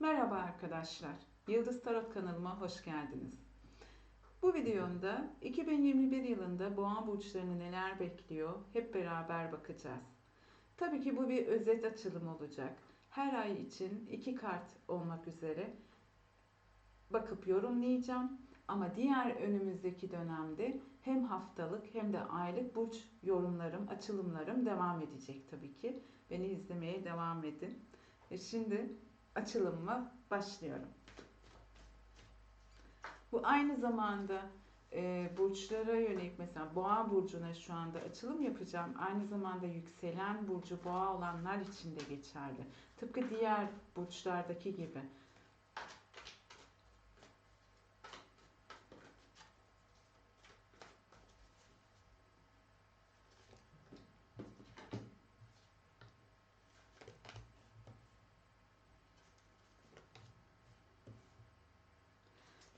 Merhaba arkadaşlar. Yıldız Tarot kanalıma hoş geldiniz. Bu videomda 2021 yılında boğa burçlarını neler bekliyor hep beraber bakacağız. Tabii ki bu bir özet açılım olacak. Her ay için iki kart olmak üzere bakıp yorumlayacağım. Ama diğer önümüzdeki dönemde hem haftalık hem de aylık burç yorumlarım, açılımlarım devam edecek tabii ki. Beni izlemeye devam edin. Ve şimdi açılımıma başlıyorum. Bu aynı zamanda e, burçlara yönelik mesela boğa burcuna şu anda açılım yapacağım. Aynı zamanda yükselen burcu boğa olanlar için de geçerli. Tıpkı diğer burçlardaki gibi.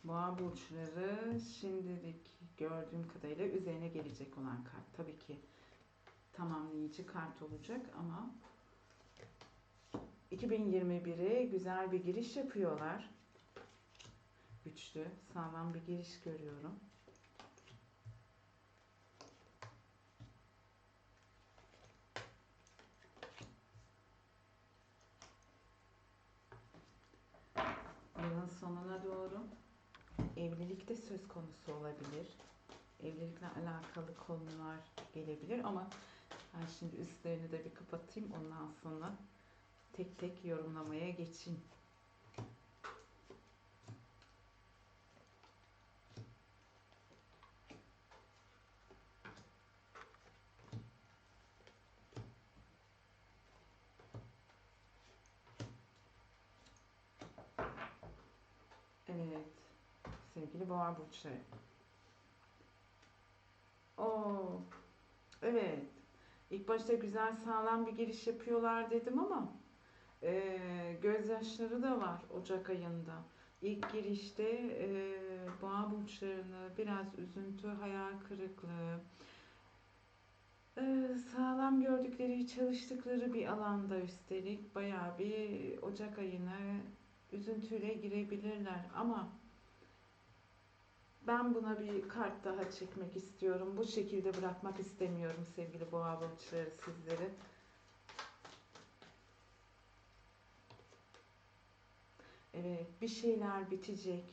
Boğa burçları şimdilik gördüğüm kadarıyla üzerine gelecek olan kart. Tabii ki tamamlayıcı kart olacak ama 2021'e güzel bir giriş yapıyorlar. Güçlü, sağlam bir giriş görüyorum. Yılın sonuna doğru evlilik de söz konusu olabilir. Evlilikle alakalı konular gelebilir ama ben şimdi üstlerini de bir kapatayım ondan sonra tek tek yorumlamaya geçeyim. Evet. Sevgili boğa burçları. Oo. Evet. İlk başta güzel sağlam bir giriş yapıyorlar dedim ama e, gözyaşları da var Ocak ayında. İlk girişte e, boğa burçlarını biraz üzüntü, hayal kırıklığı, e, sağlam gördükleri, çalıştıkları bir alanda üstelik bayağı bir Ocak ayına üzüntüyle girebilirler ama ben buna bir kart daha çekmek istiyorum. Bu şekilde bırakmak istemiyorum sevgili boğa burçları sizleri. Evet, bir şeyler bitecek.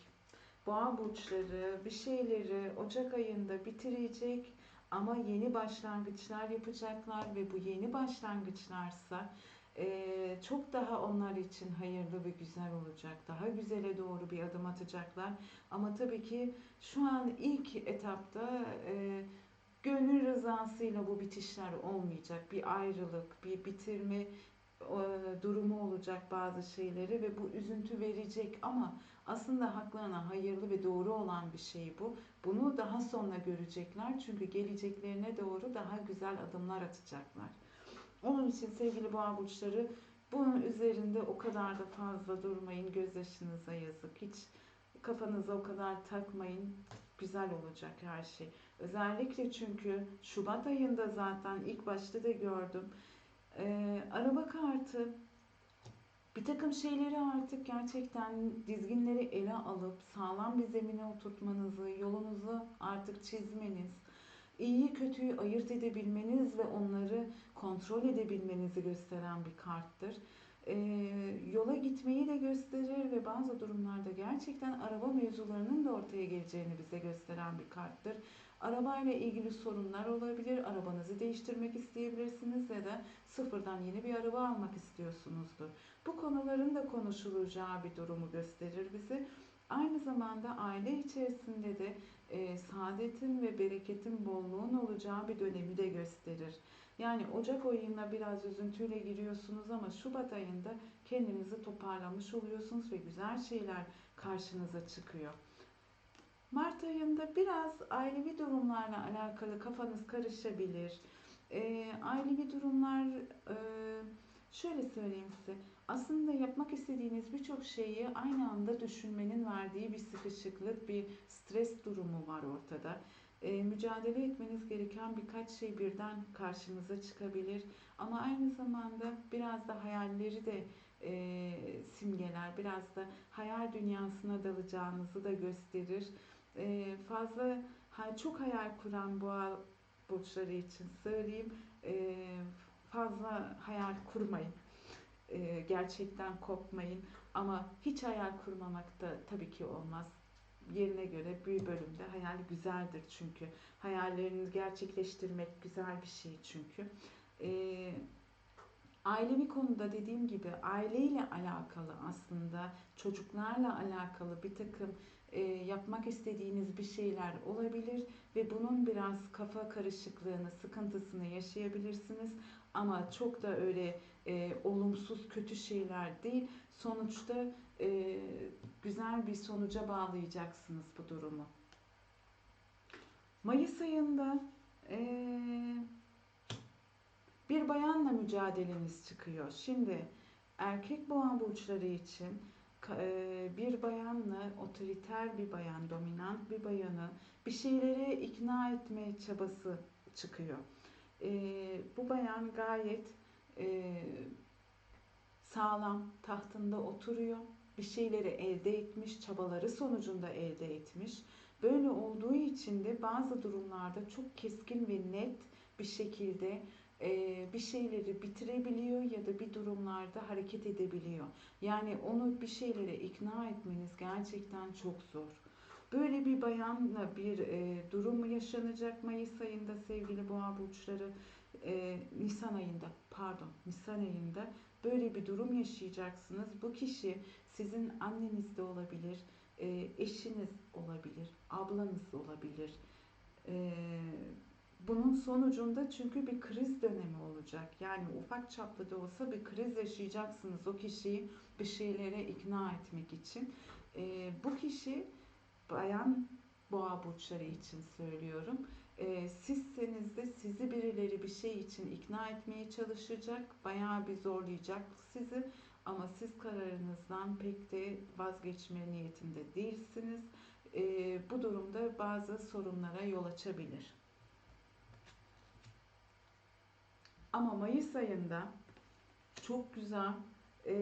Boğa burçları bir şeyleri Ocak ayında bitirecek ama yeni başlangıçlar yapacaklar ve bu yeni başlangıçlarsa çok daha onlar için hayırlı ve güzel olacak. Daha güzele doğru bir adım atacaklar. Ama tabii ki şu an ilk etapta e, gönül rızasıyla bu bitişler olmayacak. Bir ayrılık, bir bitirme durumu olacak bazı şeyleri ve bu üzüntü verecek ama aslında haklarına hayırlı ve doğru olan bir şey bu. Bunu daha sonra görecekler çünkü geleceklerine doğru daha güzel adımlar atacaklar. İçin sevgili boğa burçları bunun üzerinde o kadar da fazla durmayın. Gözyaşınıza yazık. Hiç kafanıza o kadar takmayın. Güzel olacak her şey. Özellikle çünkü Şubat ayında zaten ilk başta da gördüm. Ee, araba kartı bir takım şeyleri artık gerçekten dizginleri ele alıp sağlam bir zemine oturtmanızı, yolunuzu artık çizmeniz, iyi kötüyü ayırt edebilmeniz ve onları kontrol edebilmenizi gösteren bir karttır. Ee, yola gitmeyi de gösterir ve bazı durumlarda gerçekten araba mevzularının da ortaya geleceğini bize gösteren bir karttır. Arabayla ilgili sorunlar olabilir, arabanızı değiştirmek isteyebilirsiniz ya da sıfırdan yeni bir araba almak istiyorsunuzdur. Bu konuların da konuşulacağı bir durumu gösterir bize. Aynı zamanda aile içerisinde de e, saadetin ve bereketin bolluğun olacağı bir dönemi de gösterir. Yani Ocak ayına biraz üzüntüyle giriyorsunuz ama Şubat ayında kendinizi toparlamış oluyorsunuz ve güzel şeyler karşınıza çıkıyor. Mart ayında biraz ailevi durumlarla alakalı kafanız karışabilir. E, ailevi durumlar e, şöyle söyleyeyim size. Aslında yapmak istediğiniz birçok şeyi aynı anda düşünmenin verdiği bir sıkışıklık, bir stres durumu var ortada. E, mücadele etmeniz gereken birkaç şey birden karşınıza çıkabilir. Ama aynı zamanda biraz da hayalleri de e, simgeler. biraz da hayal dünyasına dalacağınızı da gösterir. Ee, fazla ha- çok hayal kuran boğa burçları için söyleyeyim. Ee, fazla hayal kurmayın. Gerçekten kopmayın. Ama hiç hayal kurmamak da tabii ki olmaz. Yerine göre bir bölümde hayal güzeldir çünkü. Hayallerini gerçekleştirmek güzel bir şey çünkü. Ee, ailevi konuda dediğim gibi aileyle alakalı aslında çocuklarla alakalı bir takım e, yapmak istediğiniz bir şeyler olabilir ve bunun biraz kafa karışıklığını, sıkıntısını yaşayabilirsiniz. Ama çok da öyle e, olumsuz, kötü şeyler değil. Sonuçta e, güzel bir sonuca bağlayacaksınız bu durumu. Mayıs ayında e, bir bayanla mücadeleniz çıkıyor. Şimdi erkek boğa burçları için e, bir bayanla otoriter bir bayan, dominant bir bayanı bir şeylere ikna etme çabası çıkıyor. E, bu bayan gayet e, sağlam tahtında oturuyor. Bir şeyleri elde etmiş, çabaları sonucunda elde etmiş. Böyle olduğu için de bazı durumlarda çok keskin ve net bir şekilde e, bir şeyleri bitirebiliyor ya da bir durumlarda hareket edebiliyor. Yani onu bir şeylere ikna etmeniz gerçekten çok zor. Böyle bir bayanla bir e, durum yaşanacak Mayıs ayında sevgili boğa burçları? E, Nisan ayında pardon Nisan ayında böyle bir durum yaşayacaksınız. Bu kişi sizin anneniz de olabilir, e, eşiniz olabilir, ablanız olabilir. E, bunun sonucunda çünkü bir kriz dönemi olacak. Yani ufak çaplı da olsa bir kriz yaşayacaksınız o kişiyi bir şeylere ikna etmek için. E, bu kişi bayan boğa burçları için söylüyorum. E, sizseniz de sizi birileri bir şey için ikna etmeye çalışacak. Bayağı bir zorlayacak sizi. Ama siz kararınızdan pek de vazgeçme niyetinde değilsiniz. E, bu durumda bazı sorunlara yol açabilir. Ama Mayıs ayında çok güzel e,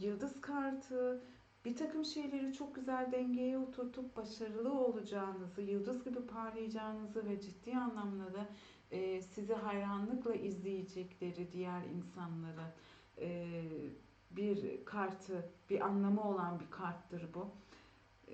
yıldız kartı, bir takım şeyleri çok güzel dengeye oturtup başarılı olacağınızı, yıldız gibi parlayacağınızı ve ciddi anlamda da e, sizi hayranlıkla izleyecekleri diğer insanlara e, bir kartı, bir anlamı olan bir karttır bu.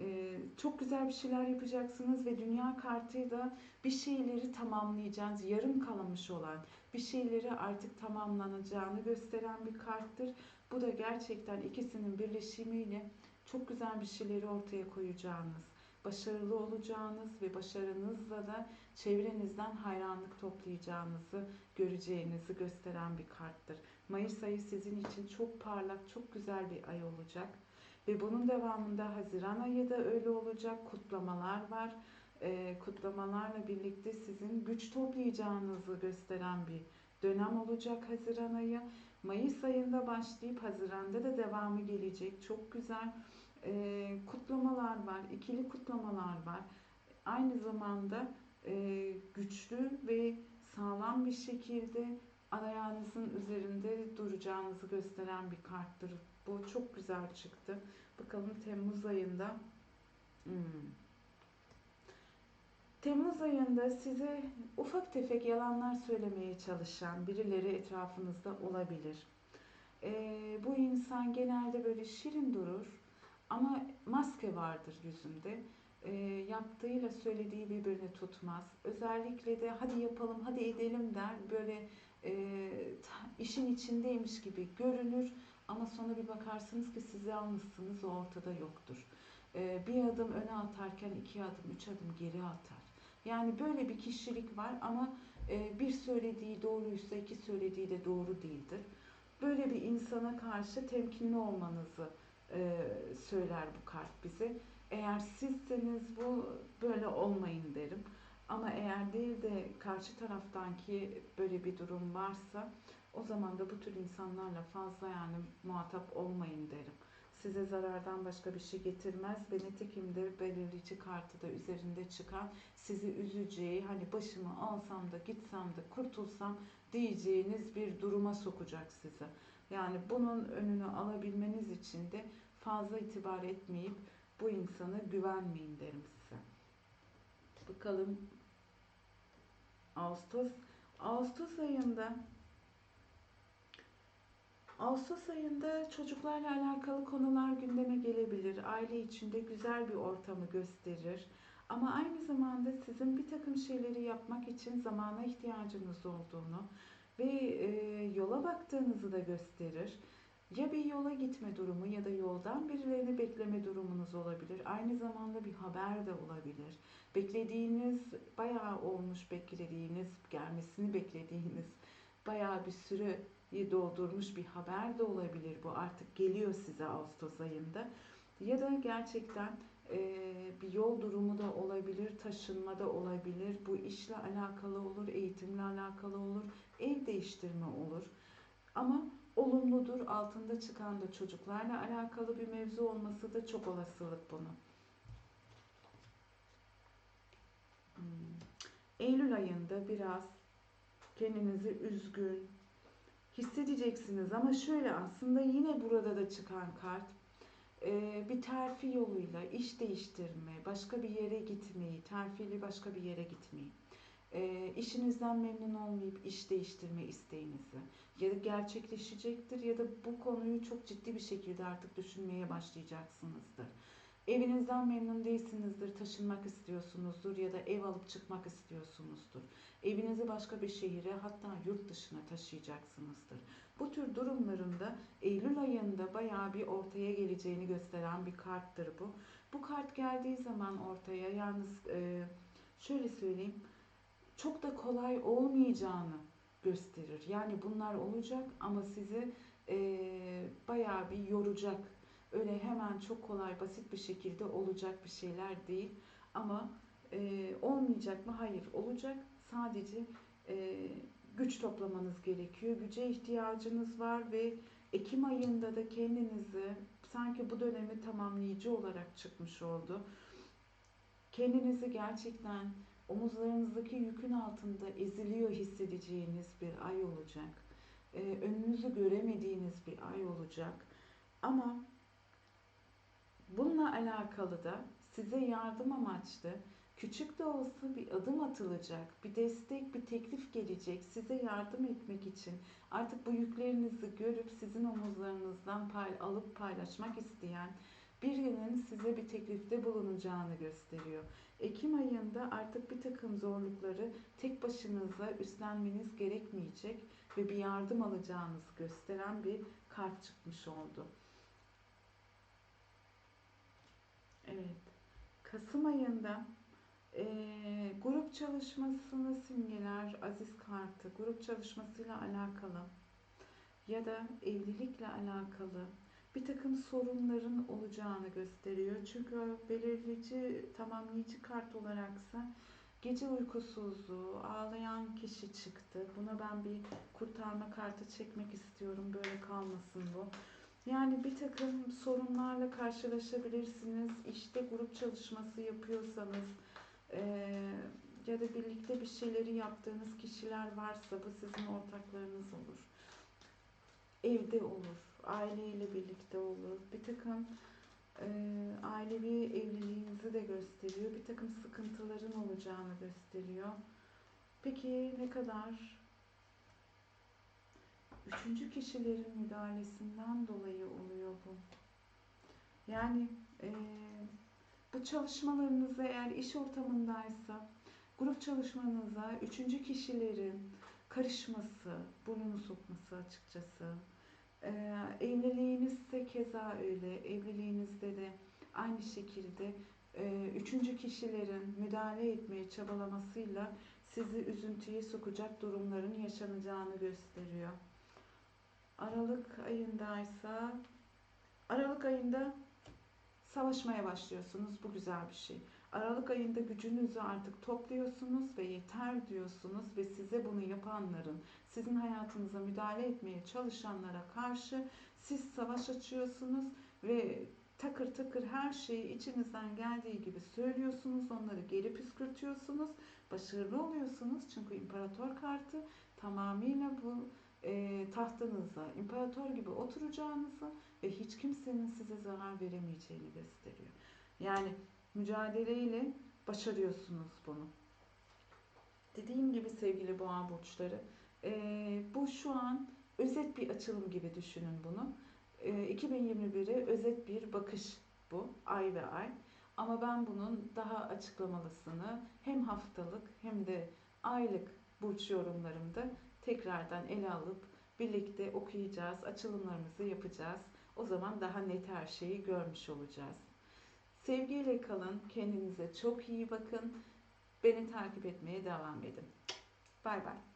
E, çok güzel bir şeyler yapacaksınız ve dünya kartıyla bir şeyleri tamamlayacağınız, yarım kalmış olan bir şeyleri artık tamamlanacağını gösteren bir karttır. Bu da gerçekten ikisinin birleşimiyle çok güzel bir şeyleri ortaya koyacağınız, başarılı olacağınız ve başarınızla da çevrenizden hayranlık toplayacağınızı göreceğinizi gösteren bir karttır. Mayıs ayı sizin için çok parlak, çok güzel bir ay olacak. Ve bunun devamında Haziran ayı da öyle olacak. Kutlamalar var. Ee, kutlamalarla birlikte sizin güç toplayacağınızı gösteren bir dönem olacak Haziran ayı. Mayıs ayında başlayıp Haziran'da da devamı gelecek. Çok güzel e, kutlamalar var, ikili kutlamalar var. Aynı zamanda e, güçlü ve sağlam bir şekilde ayağınızın üzerinde duracağınızı gösteren bir karttır. Bu çok güzel çıktı. Bakalım Temmuz ayında. Hmm. Temmuz ayında size ufak tefek yalanlar söylemeye çalışan birileri etrafınızda olabilir. Ee, bu insan genelde böyle şirin durur ama maske vardır yüzünde. Ee, yaptığıyla söylediği birbirini tutmaz. Özellikle de hadi yapalım, hadi edelim der. Böyle e, işin içindeymiş gibi görünür ama sonra bir bakarsınız ki siz almışsınız o ortada yoktur. Ee, bir adım öne atarken iki adım, üç adım geri atar. Yani böyle bir kişilik var ama e, bir söylediği doğruysa iki söylediği de doğru değildir. Böyle bir insana karşı temkinli olmanızı e, söyler bu kart bize. Eğer sizseniz bu böyle olmayın derim. Ama eğer değil de karşı taraftan ki böyle bir durum varsa o zaman da bu tür insanlarla fazla yani muhatap olmayın derim. Size zarardan başka bir şey getirmez ve nitekim de belirleyici kartı da üzerinde çıkan sizi üzeceği hani başımı alsam da gitsem de kurtulsam diyeceğiniz bir duruma sokacak sizi. Yani bunun önünü alabilmeniz için de fazla itibar etmeyip bu insana güvenmeyin derim size. Bakalım Ağustos Ağustos ayında Ağustos ayında çocuklarla alakalı konular gündeme gelebilir. Aile içinde güzel bir ortamı gösterir. Ama aynı zamanda sizin bir takım şeyleri yapmak için zamana ihtiyacınız olduğunu ve e, yola baktığınızı da gösterir. Ya bir yola gitme durumu ya da yoldan birilerini bekleme durumunuz olabilir. Aynı zamanda bir haber de olabilir. Beklediğiniz, bayağı olmuş beklediğiniz, gelmesini beklediğiniz bayağı bir süreyi doldurmuş bir haber de olabilir bu. Artık geliyor size Ağustos ayında. Ya da gerçekten e, bir yol durumu da olabilir, taşınma da olabilir. Bu işle alakalı olur, eğitimle alakalı olur, ev değiştirme olur. Ama olumludur. Altında çıkan da çocuklarla alakalı bir mevzu olması da çok olasılık bunun. Hmm. Eylül ayında biraz kendinizi üzgün hissedeceksiniz ama şöyle aslında yine burada da çıkan kart e, bir terfi yoluyla iş değiştirme, başka bir yere gitmeyi, terfili başka bir yere gitmeyi, e, işinizden memnun olmayıp iş değiştirme isteğinizi ya da gerçekleşecektir ya da bu konuyu çok ciddi bir şekilde artık düşünmeye başlayacaksınızdır. Evinizden memnun değilsinizdir, taşınmak istiyorsunuzdur ya da ev alıp çıkmak istiyorsunuzdur. Evinizi başka bir şehire hatta yurt dışına taşıyacaksınızdır. Bu tür durumlarında Eylül ayında bayağı bir ortaya geleceğini gösteren bir karttır bu. Bu kart geldiği zaman ortaya yalnız e, şöyle söyleyeyim çok da kolay olmayacağını gösterir. Yani bunlar olacak ama sizi e, bayağı bir yoracak. Öyle hemen çok kolay basit bir şekilde olacak bir şeyler değil. Ama e, olmayacak mı? Hayır olacak. Sadece e, güç toplamanız gerekiyor. Güce ihtiyacınız var ve Ekim ayında da kendinizi sanki bu dönemi tamamlayıcı olarak çıkmış oldu. Kendinizi gerçekten omuzlarınızdaki yükün altında eziliyor hissedeceğiniz bir ay olacak. Ee, önünüzü göremediğiniz bir ay olacak. Ama bununla alakalı da size yardım amaçlı küçük de olsa bir adım atılacak, bir destek, bir teklif gelecek size yardım etmek için. Artık bu yüklerinizi görüp sizin omuzlarınızdan pay, alıp paylaşmak isteyen birinin size bir teklifte bulunacağını gösteriyor. Ekim ayında artık bir takım zorlukları tek başınıza üstlenmeniz gerekmeyecek ve bir yardım alacağınızı gösteren bir kart çıkmış oldu. Evet. Kasım ayında e, grup çalışmasını simgeler aziz kartı. Grup çalışmasıyla alakalı ya da evlilikle alakalı bir takım sorunların olacağını gösteriyor. Çünkü belirleyici, tamamlayıcı kart olaraksa gece uykusuzluğu, ağlayan kişi çıktı. Buna ben bir kurtarma kartı çekmek istiyorum. Böyle kalmasın bu. Yani bir takım sorunlarla karşılaşabilirsiniz. İşte grup çalışması yapıyorsanız e, ya da birlikte bir şeyleri yaptığınız kişiler varsa bu sizin ortaklarınız olur. Evde olur aileyle birlikte olur. Bir takım e, ailevi evliliğinizi de gösteriyor. Bir takım sıkıntıların olacağını gösteriyor. Peki ne kadar üçüncü kişilerin müdahalesinden dolayı oluyor bu? Yani e, bu çalışmalarınızda eğer iş ortamındaysa grup çalışmanıza üçüncü kişilerin karışması, burnunu sokması açıkçası ee, evliliğinizde keza öyle, evliliğinizde de aynı şekilde e, üçüncü kişilerin müdahale etmeye çabalamasıyla sizi üzüntüye sokacak durumların yaşanacağını gösteriyor. Aralık ayındaysa Aralık ayında savaşmaya başlıyorsunuz. Bu güzel bir şey. Aralık ayında gücünüzü artık topluyorsunuz ve yeter diyorsunuz ve size bunu yapanların, sizin hayatınıza müdahale etmeye çalışanlara karşı siz savaş açıyorsunuz ve takır takır her şeyi içinizden geldiği gibi söylüyorsunuz, onları geri püskürtüyorsunuz, başarılı oluyorsunuz çünkü imparator kartı tamamıyla bu e, tahtınıza imparator gibi oturacağınızı ve hiç kimsenin size zarar veremeyeceğini gösteriyor. Yani mücadeleyle başarıyorsunuz bunu. Dediğim gibi sevgili boğa burçları, e, bu şu an özet bir açılım gibi düşünün bunu. E, 2021'e özet bir bakış bu, ay ve ay. Ama ben bunun daha açıklamalısını hem haftalık hem de aylık burç yorumlarımda tekrardan ele alıp birlikte okuyacağız, açılımlarımızı yapacağız. O zaman daha net her şeyi görmüş olacağız. Sevgiyle kalın, kendinize çok iyi bakın. Beni takip etmeye devam edin. Bay bay.